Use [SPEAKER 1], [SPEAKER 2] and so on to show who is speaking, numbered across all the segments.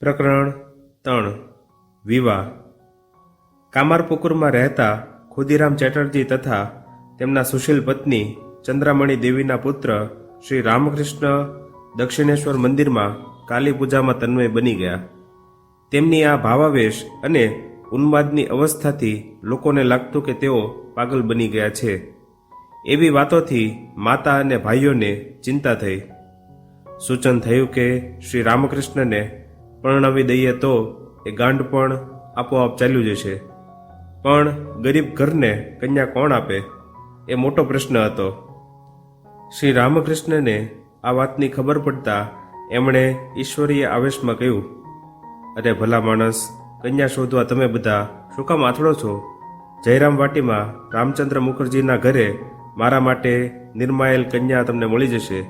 [SPEAKER 1] પ્રકરણ ત્રણ. વિવાહ. કામારપુકુરમાં રહેતા ખુદીરામ ચેટર્જી તથા તેમના સુશીલ પત્ની ચંદ્રામણી દેવીના પુત્ર શ્રી રામકૃષ્ણ દક્ષિણેશ્વર મંદિરમાં કાલી પૂજામાં તન્મય બની ગયા. તેમની આ ભાવાવેશ અને ઉન્માદની અવસ્થાથી લોકોને લાગતું કે તેઓ પાગલ બની ગયા છે. એવી વાતોથી માતા અને ભાઈઓને ચિંતા થઈ. સૂચન થયું કે શ્રી રામકૃષ્ણને પરણાવી દઈએ તો એ ગાંડ પણ આપોઆપ ચાલ્યું જશે. પણ ગરીબ ઘરને કન્યા કોણ આપે? એ મોટો પ્રશ્ન હતો. શ્રી રામકૃષ્ણને આ વાતની ખબર પડતા એમણે ઈશ્વરીય આવેશમાં કહ્યું, અરે ભલા માણસ, કન્યા શોધવા તમે બધા શું કામ આથડો છો? જયરામ વાટીમાં રામચંદ્ર મુખર્જીના ઘરે મારા માટે નિર્માયેલ કન્યા તમને મળી જશે.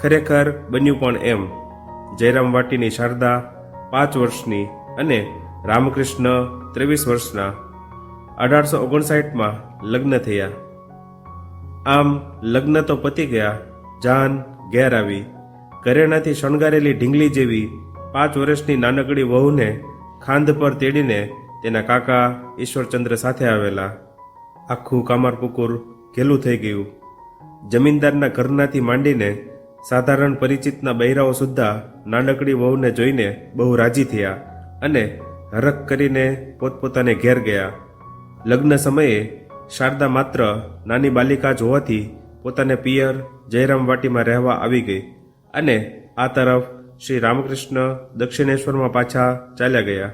[SPEAKER 1] ખરેખર બન્યું પણ એમ. જયરામ વાટીની શારદા, પાંચ વર્ષની અને રામકૃષ્ણ ત્રેવીસ વર્ષના અઢારસો ઓગણસાઠમાં લગ્ન થયા. આમ લગ્ન તો પતી ગયા, જાન ઘેર આવી. ઘરેણાથી શણગારેલી ઢીંગલી જેવી પાંચ વર્ષની નાનકડી વહુને ખાંધ પર તેડીને તેના કાકા ઈશ્વરચંદ્ર સાથે આવેલા. આખું કામારપુકુર ઘેલું થઈ ગયું. જમીનદારના ઘરનાથી માંડીને સાધારણ પરિચિતના બૈરાઓ સુદ્ધા નાનકડી વહુને જોઈને બહુ રાજી થયા અને હરખ કરીને પોતપોતાને ઘેર ગયા. લગ્ન સમયે શારદા માત્ર નાની બાલિકા જ હોવાથી પોતાને પિયર જયરામ વાટીમાં રહેવા આવી ગઈ અને આ તરફ શ્રી રામકૃષ્ણ દક્ષિણેશ્વરમાં પાછા ચાલ્યા ગયા.